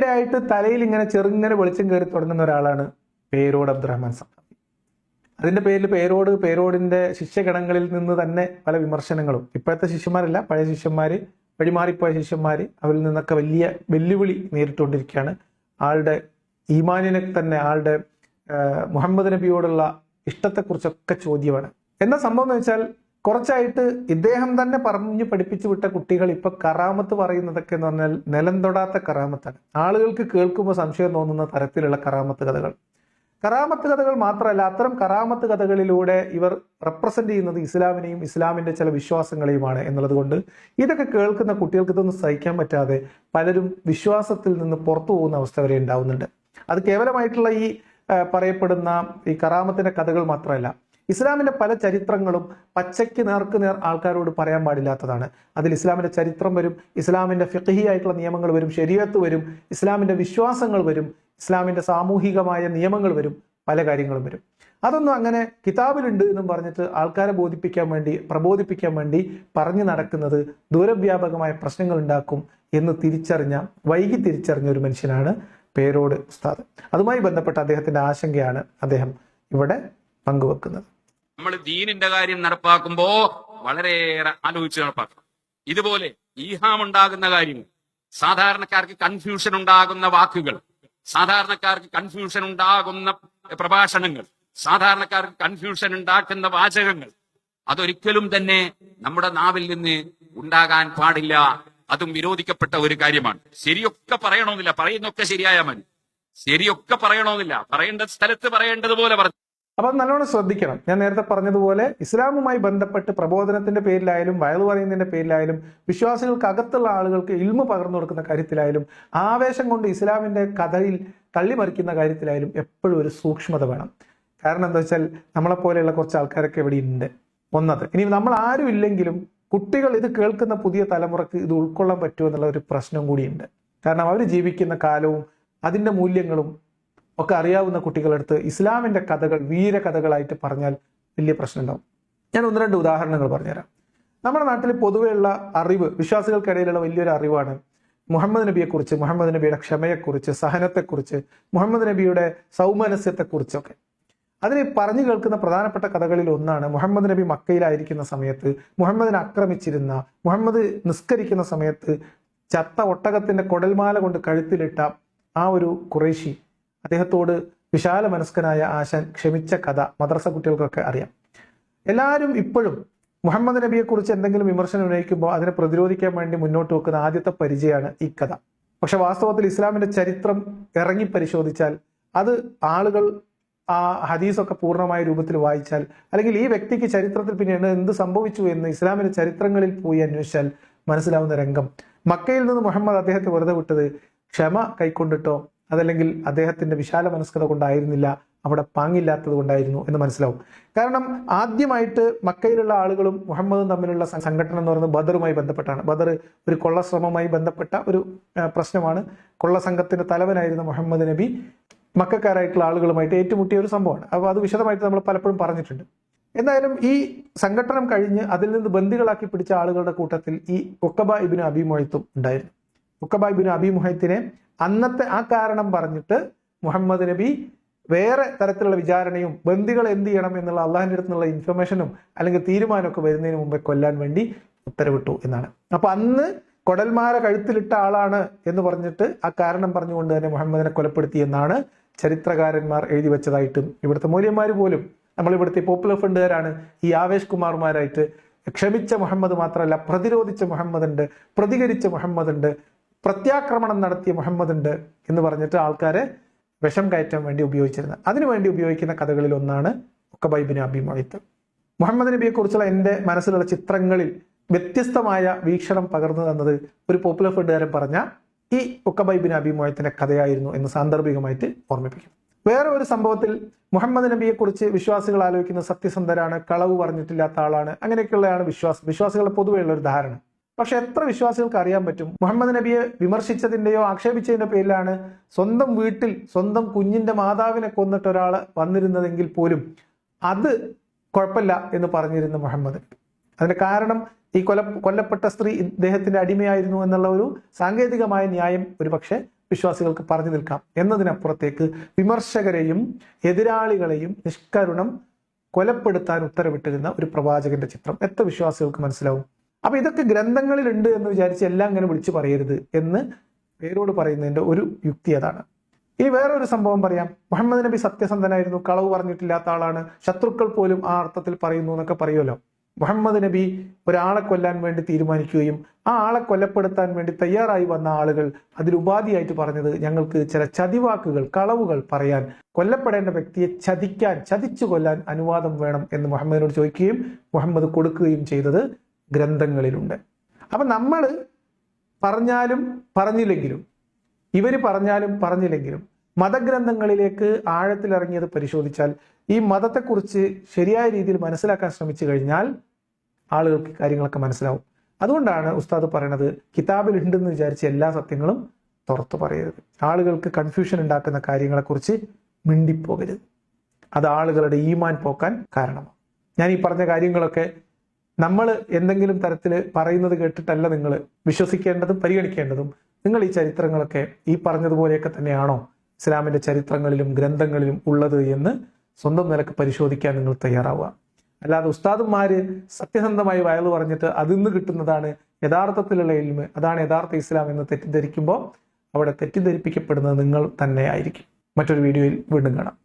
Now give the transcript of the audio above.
ഈയിടെ ആയിട്ട് തലയിൽ ഇങ്ങനെ ചെറുങ്ങനെ വെളിച്ചം കയറി തുടങ്ങുന്ന ഒരാളാണ് പേരോട് അബ്ദുറഹ്മാൻ സഖാഫി അതിന്റെ പേരിൽ പേരോട് പേരോടിന്റെ ശിഷ്യഗണങ്ങളിൽ നിന്ന് തന്നെ പല വിമർശനങ്ങളും. ഇപ്പോഴത്തെ ശിഷ്യന്മാരല്ല പഴയ ശിഷ്യന്മാര് വഴിമാറിപ്പോയ ശിഷ്യന്മാര് അവരിൽ നിന്നൊക്കെ വലിയ വെല്ലുവിളി നേരിട്ടുകൊണ്ടിരിക്കുകയാണ്. ആളുടെ ഈമാനിനെ തന്നെ ആളുടെ മുഹമ്മദ് നബിയോടുള്ള ഇഷ്ടത്തെക്കുറിച്ചൊക്കെ ചോദ്യമാണ്. എന്താ സംഭവം എന്ന് വെച്ചാൽ കുറച്ചായിട്ട് ഇദ്ദേഹം തന്നെ പറഞ്ഞു പഠിപ്പിച്ചു വിട്ട കുട്ടികൾ ഇപ്പൊ കറാമത്ത് പറയുന്നതൊക്കെ എന്ന് പറഞ്ഞാൽ നിലം തൊടാത്ത കറാമത്താണ്. ആളുകൾക്ക് കേൾക്കുമ്പോൾ സംശയം തോന്നുന്ന തരത്തിലുള്ള കറാമത്ത് കഥകൾ. കറാമത്ത് കഥകൾ മാത്രമല്ല അത്തരം കറാമത്ത് കഥകളിലൂടെ ഇവർ റെപ്രസെന്റ് ചെയ്യുന്നത് ഇസ്ലാമിനെയും ഇസ്ലാമിന്റെ ചില വിശ്വാസങ്ങളെയുമാണ് എന്നുള്ളത് കൊണ്ട് ഇതൊക്കെ കേൾക്കുന്ന കുട്ടികൾക്ക് ഇതൊന്നും സഹിക്കാൻ പറ്റാതെ പലരും വിശ്വാസത്തിൽ നിന്ന് പുറത്തു പോകുന്ന അവസ്ഥ വരെ ഉണ്ടാവുന്നുണ്ട്. അത് കേവലമായിട്ടുള്ള ഈ പറയപ്പെടുന്ന ഈ കറാമത്തിന്റെ കഥകൾ മാത്രമല്ല ഇസ്ലാമിന്റെ പല ചരിത്രങ്ങളും പച്ചയ്ക്ക് നേർക്ക് നേർ ആൾക്കാരോട് പറയാൻ പാടില്ലാത്തതാണ്. അതിൽ ഇസ്ലാമിന്റെ ചരിത്രം വരും ഇസ്ലാമിന്റെ ഫിഖഹിയായിട്ടുള്ള നിയമങ്ങൾ വരും ശരീരത്ത് വരും ഇസ്ലാമിന്റെ വിശ്വാസങ്ങൾ വരും ഇസ്ലാമിന്റെ സാമൂഹികമായ നിയമങ്ങൾ വരും പല കാര്യങ്ങളും വരും. അതൊന്നും അങ്ങനെ കിതാബിലുണ്ട് എന്നും പറഞ്ഞിട്ട് ആൾക്കാരെ ബോധിപ്പിക്കാൻ വേണ്ടി പ്രബോധിപ്പിക്കാൻ വേണ്ടി പറഞ്ഞു നടക്കുന്നത് ദൂരവ്യാപകമായ പ്രശ്നങ്ങൾ ഉണ്ടാക്കും എന്ന് തിരിച്ചറിഞ്ഞ വൈകി തിരിച്ചറിഞ്ഞ ഒരു മനുഷ്യനാണ് പേരോട് ഉസ്താദ്. അതുമായി ബന്ധപ്പെട്ട അദ്ദേഹത്തിന്റെ ആശങ്കയാണ് അദ്ദേഹം ഇവിടെ പങ്കുവെക്കുന്നത്. നമ്മൾ ദീനിന്റെ കാര്യം നടപ്പാക്കുമ്പോ വളരെയേറെ ആലോചിച്ച് നടപ്പാക്കണം. ഇതുപോലെ ഈഹാം ഉണ്ടാകുന്ന കാര്യങ്ങൾ സാധാരണക്കാർക്ക് കൺഫ്യൂഷൻ ഉണ്ടാകുന്ന വാക്കുകൾ സാധാരണക്കാർക്ക് കൺഫ്യൂഷൻ ഉണ്ടാകുന്ന പ്രഭാഷണങ്ങൾ സാധാരണക്കാർക്ക് കൺഫ്യൂഷൻ ഉണ്ടാക്കുന്ന വാചകങ്ങൾ അതൊരിക്കലും തന്നെ നമ്മുടെ നാവിൽ നിന്ന് ഉണ്ടാകാൻ പാടില്ല. അതും വിരോധിക്കപ്പെട്ട ഒരു കാര്യമാണ്. ശരിയൊക്കെ പറയണമെന്നില്ല. പറയുന്നൊക്കെ ശരിയായാൽ മതി. ശരിയൊക്കെ പറയണമെന്നില്ല. പറയേണ്ട സ്ഥലത്ത് പറയേണ്ടതുപോലെ പറഞ്ഞു. അപ്പൊ നല്ലോണം ശ്രദ്ധിക്കണം. ഞാൻ നേരത്തെ പറഞ്ഞതുപോലെ ഇസ്ലാമുമായി ബന്ധപ്പെട്ട് പ്രബോധനത്തിന്റെ പേരിലായാലും വയലു പറയുന്നതിന്റെ പേരിലായാലും വിശ്വാസികൾക്ക് അകത്തുള്ള ആളുകൾക്ക് ഇൽമ പകർന്നു കൊടുക്കുന്ന കാര്യത്തിലായാലും ആവേശം കൊണ്ട് ഇസ്ലാമിന്റെ കഥയിൽ തള്ളിമറിക്കുന്ന കാര്യത്തിലായാലും എപ്പോഴും ഒരു സൂക്ഷ്മത വേണം. കാരണം എന്താ വെച്ചാൽ നമ്മളെപ്പോലെയുള്ള കുറച്ച് ആൾക്കാരൊക്കെ ഇവിടെ ഉണ്ട് ഒന്നത്. ഇനി നമ്മൾ ആരും ഇല്ലെങ്കിലും കുട്ടികൾ ഇത് കേൾക്കുന്ന പുതിയ തലമുറയ്ക്ക് ഇത് ഉൾക്കൊള്ളാൻ പറ്റുമോ എന്നുള്ള ഒരു പ്രശ്നം കൂടിയുണ്ട് കാരണം അവർ ജീവിക്കുന്ന കാലവും അതിന്റെ മൂല്യങ്ങളും ഒക്കെ അറിയാവുന്ന കുട്ടികളെടുത്ത് ഇസ്ലാമിന്റെ കഥകൾ വീരകഥകളായിട്ട് പറഞ്ഞാൽ വലിയ പ്രശ്നം ഉണ്ടാവും ഞാൻ ഒന്ന് രണ്ട് ഉദാഹരണങ്ങൾ പറഞ്ഞുതരാം. നമ്മുടെ നാട്ടിൽ പൊതുവെയുള്ള അറിവ് വിശ്വാസികൾക്കിടയിലുള്ള വലിയൊരു അറിവാണ് മുഹമ്മദ് നബിയെക്കുറിച്ച് മുഹമ്മദ് നബിയുടെ ക്ഷമയെക്കുറിച്ച് സഹനത്തെക്കുറിച്ച് മുഹമ്മദ് നബിയുടെ സൗമനസ്യത്തെക്കുറിച്ചൊക്കെ. അതിന് പറഞ്ഞു കേൾക്കുന്ന പ്രധാനപ്പെട്ട കഥകളിൽ ഒന്നാണ് മുഹമ്മദ് നബി മക്കയിലായിരിക്കുന്ന സമയത്ത് മുഹമ്മദിനെ ആക്രമിച്ചിരുന്ന മുഹമ്മദ് നിസ്കരിക്കുന്ന സമയത്ത് ചത്ത ഒട്ടകത്തിന്റെ കൊടൽമാല കൊണ്ട് കഴുത്തിലിട്ട ആ ഒരു കുറേശി അദ്ദേഹത്തോട് വിശാല മനസ്കനായ ആശാൻ ക്ഷമിച്ച കഥ മദ്രസ കുട്ടികൾക്കൊക്കെ അറിയാം. എല്ലാവരും ഇപ്പോഴും മുഹമ്മദ് നബിയെ കുറിച്ച് എന്തെങ്കിലും വിമർശനം ഉന്നയിക്കുമ്പോൾ അതിനെ പ്രതിരോധിക്കാൻ വേണ്ടി മുന്നോട്ട് വെക്കുന്ന ആദ്യത്തെ പരിചയമാണ് ഈ കഥ. പക്ഷെ വാസ്തവത്തിൽ ഇസ്ലാമിന്റെ ചരിത്രം ഇറങ്ങി പരിശോധിച്ചാൽ അത് ആളുകൾ ആ ഹദീസൊക്കെ പൂർണമായ രൂപത്തിൽ വായിച്ചാൽ അല്ലെങ്കിൽ ഈ വ്യക്തിക്ക് ചരിത്രത്തിൽ പിന്നീട് എന്ത് സംഭവിച്ചു എന്ന് ഇസ്ലാമിന്റെ ചരിത്രങ്ങളിൽ പോയി അന്വേഷിച്ചാൽ മനസ്സിലാവുന്ന രംഗം. മക്കയിൽ നിന്ന് മുഹമ്മദ് അദ്ദേഹത്തെ വെറുതെ വിട്ടത് ക്ഷമ കൈക്കൊണ്ടിട്ടോ അതല്ലെങ്കിൽ അദ്ദേഹത്തിന്റെ വിശാല മനസ്കത കൊണ്ടായിരുന്നില്ല അവിടെ പാങ്ങില്ലാത്തത് കൊണ്ടായിരുന്നു എന്ന് മനസ്സിലാവും. കാരണം ആദ്യമായിട്ട് മക്കയിലുള്ള ആളുകളും മുഹമ്മദും തമ്മിലുള്ള സംഘടന എന്ന് പറയുന്നത് ബദറുമായി ബന്ധപ്പെട്ടാണ്. ബദർ ഒരു കൊള്ളശ്രമവുമായി ബന്ധപ്പെട്ട ഒരു പ്രശ്നമാണ്. കൊള്ള സംഘത്തിന്റെ തലവനായിരുന്ന മുഹമ്മദ് നബി മക്കാരായിട്ടുള്ള ആളുകളുമായിട്ട് ഏറ്റുമുട്ടിയ ഒരു സംഭവമാണ്. അപ്പോൾ അത് വിശദമായിട്ട് നമ്മൾ പലപ്പോഴും പറഞ്ഞിട്ടുണ്ട്. എന്തായാലും ഈ സംഘടനം കഴിഞ്ഞ് അതിൽ നിന്ന് ബന്ദികളാക്കി പിടിച്ച ആളുകളുടെ കൂട്ടത്തിൽ ഈ ഒക്കബ ഇബിന് അബിമൊയ്ത്തും ഉണ്ടായിരുന്നു. ഉക്കബ ഇബിന് അബിമുഹത്തിനെ അന്നത്തെ ആ കാരണം പറഞ്ഞിട്ട് മുഹമ്മദ് നബി വേറെ തരത്തിലുള്ള വിചാരണയും ബന്ദികൾ എന്ത് ചെയ്യണം എന്നുള്ള അള്ളാഹിന്റെ അടുത്തുള്ള ഇൻഫർമേഷനും അല്ലെങ്കിൽ തീരുമാനമൊക്കെ വരുന്നതിന് മുമ്പേ കൊല്ലാൻ വേണ്ടി ഉത്തരവിട്ടു എന്നാണ്. അപ്പൊ അന്ന് കൊടൽമാര കഴുത്തിലിട്ട ആളാണ് എന്ന് പറഞ്ഞിട്ട് ആ കാരണം പറഞ്ഞുകൊണ്ട് തന്നെ മുഹമ്മദിനെ കൊലപ്പെടുത്തി എന്നാണ് ചരിത്രകാരന്മാർ എഴുതി വെച്ചതായിട്ടും ഇവിടുത്തെ മൂല്യന്മാർ പോലും. നമ്മൾ ഇവിടുത്തെ പോപ്പുലർ ഫ്രണ്ടുകാരാണ് ഈ ആവേശ് കുമാർമാരായിട്ട് ക്ഷമിച്ച മുഹമ്മദ് മാത്രമല്ല പ്രതിരോധിച്ച മുഹമ്മദ് ഉണ്ട് പ്രതികരിച്ച മുഹമ്മദ് ഉണ്ട് പ്രത്യാക്രമണം നടത്തിയ മുഹമ്മദ് ഉണ്ട് എന്ന് പറഞ്ഞിട്ട് ആൾക്കാരെ വിഷം കയറ്റാൻ വേണ്ടി ഉപയോഗിച്ചിരുന്നത്. അതിനുവേണ്ടി ഉപയോഗിക്കുന്ന കഥകളിൽ ഒന്നാണ് ഒക്കബൈബിന് അഭിമുഖത്ത് മുഹമ്മദ് നബിയെ കുറിച്ചുള്ള എന്റെ മനസ്സിലുള്ള ചിത്രങ്ങളിൽ വ്യത്യസ്തമായ വീക്ഷണം പകർന്നു തന്നത് ഒരു പോപ്പുലർ ഫുഡുകാരൻ പറഞ്ഞ ഈ ഉക്കബൈബിൻ അഭിമുഖത്തിന്റെ കഥയായിരുന്നു എന്ന് സാന്ദർഭികമായിട്ട് ഓർമ്മിപ്പിക്കും വേറെ ഒരു സംഭവത്തിൽ മുഹമ്മദ് നബിയെ കുറിച്ച് വിശ്വാസികൾ ആലോചിക്കുന്ന സത്യസന്ധരാണ് കളവ് പറഞ്ഞിട്ടില്ലാത്ത ആളാണ് അങ്ങനെയൊക്കെയുള്ളതാണ് വിശ്വാസം. വിശ്വാസികളുടെ പൊതുവെയുള്ള ഒരു ധാരണ. പക്ഷെ എത്ര വിശ്വാസികൾക്ക് അറിയാൻ പറ്റും? മുഹമ്മദ് നബിയെ വിമർശിച്ചതിന്റെയോ ആക്ഷേപിച്ചതിന്റെ പേരിലാണ് സ്വന്തം വീട്ടിൽ സ്വന്തം കുഞ്ഞിന്റെ മാതാവിനെ കൊന്നിട്ട് ഒരാൾ വന്നിരുന്നതെങ്കിൽ പോലും അത് കുഴപ്പമില്ല എന്ന് പറഞ്ഞിരുന്നു മുഹമ്മദ്. അതിന്റെ കാരണം ഈ കൊല കൊല്ലപ്പെട്ട സ്ത്രീ ഇദ്ദേഹത്തിന്റെ അടിമയായിരുന്നു എന്നുള്ള ഒരു സാങ്കേതികമായ ന്യായം ഒരുപക്ഷേ വിശ്വാസികൾക്ക് പറഞ്ഞു നിൽക്കാം. എന്നതിനപ്പുറത്തേക്ക് വിമർശകരെയും എതിരാളികളെയും നിഷ്കരുണം കൊലപ്പെടുത്താൻ ഉത്തരവിട്ടിരുന്ന ഒരു പ്രവാചകന്റെ ചിത്രം. എത്ര വിശ്വാസികൾക്ക് മനസ്സിലാവും? അപ്പൊ ഇതൊക്കെ ഗ്രന്ഥങ്ങളിലുണ്ട് എന്ന് വിചാരിച്ച് എല്ലാം ഇങ്ങനെ വിളിച്ചു പറയരുത് എന്ന് പേരോട് പറയുന്നതിന്റെ ഒരു യുക്തി അതാണ്. ഇനി വേറൊരു സംഭവം പറയാം. മുഹമ്മദ് നബി സത്യസന്ധനായിരുന്നു കളവ് പറഞ്ഞിട്ടില്ലാത്ത ആളാണ് ശത്രുക്കൾ പോലും ആ അർത്ഥത്തിൽ പറയുന്നു എന്നൊക്കെ പറയുമല്ലോ. മുഹമ്മദ് നബി ഒരാളെ കൊല്ലാൻ വേണ്ടി തീരുമാനിക്കുകയും ആ ആളെ കൊലപ്പെടുത്താൻ വേണ്ടി തയ്യാറായി വന്ന ആളുകൾ അതിൽ ഉപാധിയായിട്ട് പറഞ്ഞത് ഞങ്ങൾക്ക് ചില ചതിവാക്കുകൾ കളവുകൾ പറയാൻ കൊല്ലപ്പെടേണ്ട വ്യക്തിയെ ചതിക്കാൻ ചതിച്ചു കൊല്ലാൻ അനുവാദം വേണം എന്ന് മുഹമ്മദിനോട് ചോദിക്കുകയും മുഹമ്മദ് കൊടുക്കുകയും ചെയ്തത് ഗ്രന്ഥങ്ങളിലുണ്ട്. അപ്പം നമ്മൾ പറഞ്ഞാലും പറഞ്ഞില്ലെങ്കിലും ഇവർ പറഞ്ഞാലും പറഞ്ഞില്ലെങ്കിലും മതഗ്രന്ഥങ്ങളിലേക്ക് ആഴത്തിലിറങ്ങിയത് പരിശോധിച്ചാൽ ഈ മതത്തെക്കുറിച്ച് ശരിയായ രീതിയിൽ മനസ്സിലാക്കാൻ ശ്രമിച്ചു കഴിഞ്ഞാൽ ആളുകൾക്ക് കാര്യങ്ങളൊക്കെ മനസ്സിലാവും. അതുകൊണ്ടാണ് ഉസ്താദ് പറയണത് കിതാബിൽ ഉണ്ടെന്ന് വിചാരിച്ച് എല്ലാ സത്യങ്ങളും തുറത്തു പറയരുത്. ആളുകൾക്ക് കൺഫ്യൂഷൻ ഉണ്ടാക്കുന്ന കാര്യങ്ങളെക്കുറിച്ച് മിണ്ടിപ്പോകരുത്. അത് ആളുകളുടെ ഈമാൻ പോക്കാൻ കാരണമാണ് ഞാൻ ഈ പറഞ്ഞ കാര്യങ്ങളൊക്കെ നമ്മൾ എന്തെങ്കിലും തരത്തിൽ പറയുന്നത് കേട്ടിട്ടല്ല നിങ്ങൾ വിശ്വസിക്കേണ്ടതും പരിഗണിക്കേണ്ടതും. നിങ്ങൾ ഈ ചരിത്രങ്ങളൊക്കെ ഈ പറഞ്ഞതുപോലെയൊക്കെ തന്നെയാണോ ഇസ്ലാമിന്റെ ചരിത്രങ്ങളിലും ഗ്രന്ഥങ്ങളിലും ഉള്ളത് എന്ന് സ്വന്തം നിലയ്ക്ക് പരിശോധിക്കാൻ നിങ്ങൾ തയ്യാറാവുക. അല്ലാതെ ഉസ്താദുമാര് സത്യസന്ധമായി വയൽ പറഞ്ഞിട്ട് അതിൽ നിന്ന് കിട്ടുന്നതാണ് യഥാർത്ഥത്തിലുള്ള എൽമ് അതാണ് യഥാർത്ഥ ഇസ്ലാം എന്ന് തെറ്റിദ്ധരിക്കുമ്പോൾ അവിടെ തെറ്റിദ്ധരിപ്പിക്കപ്പെടുന്നത് നിങ്ങൾ തന്നെ ആയിരിക്കും മറ്റൊരു വീഡിയോയിൽ വീണ്ടും കാണാം.